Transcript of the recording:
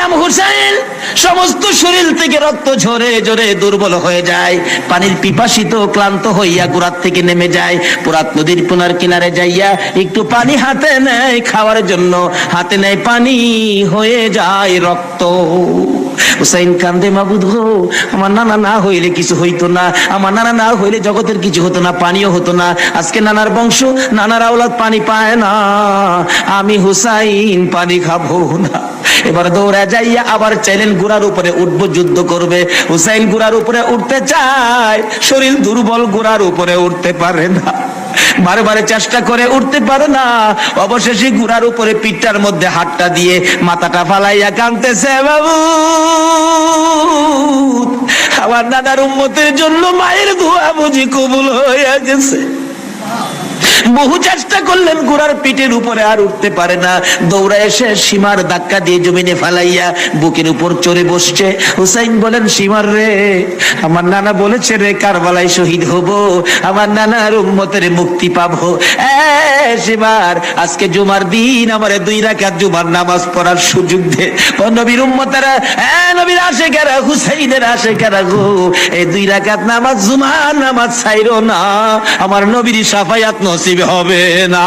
ইমাম হুসাইন সমস্ত শরীর থেকে রক্ত ঝরে ঝরে দুর্বল হয়ে যায়। পানির পিপাসিত ক্লান্ত হইয়া গুড়ার থেকে নেমে যায়। পুরাত নদীর পুনার কিনারে যাইয়া একটু পানি হাতে নেয়। খাওয়ার জন্য হাতে নেয় পানি, হয়ে যায় রক্ত। হুসাইন কান্দে, মাবুদ হো আমার নানা না হইলে কিছু হইতো না। আমার নানা না হইলে জগতের কিছু হতো না, পানিও হতো না। আজকে নানার বংশ, নানার আওলাদ পানি পায় না। আমি হুসাইন পানি খাব না। এবার দৌড়া যাইয়া আবার চাইলেন গুড়ার উপরে উঠবো, যুদ্ধ করবে। হুসাইন গুড়ার উপরে উঠতে চায়, শরীর দুর্বল গুড়ার উপরে উঠতে পারে না। বারে চেষ্টা করে উঠতে পারে না। অবশেষে গুড়ার উপরে পিঠটার মধ্যে হাতটা দিয়ে মাথাটা ফালাইয়া কানতেছে বাবু, আমার দাদার উন্মতের জন্য মায়ের দোয়া বুঝি কবুল হয়ে গেছে। বহু চেষ্টা করলেন ঘোড়ার পিঠের উপরে আর উঠতে পারে না। দৌড়া এসে সীমার ধাক্কা দিয়ে জমিনে ফালাইয়া বুকের উপর চড়ে বসছে। হুসাইন বলেন, সীমার রে, আমার নানা বলেছে রে, কারবালায় শহীদ হব। আমার নানার উম্মতের মুক্তি পাবো। সীমার, আজকে জুমার দিন, আমার দুই রাকাত জুমার নামাজ পড়ার সুযোগ দে। নবীর উম্মতেরা নবীর আসে কেরা হুসাইনের আসে কেরা গো, এই দুই রাকাত নামাজ জুমার নামাজ ছাইরো না। আমার নবীর সাফায়াত নসিব হবে না।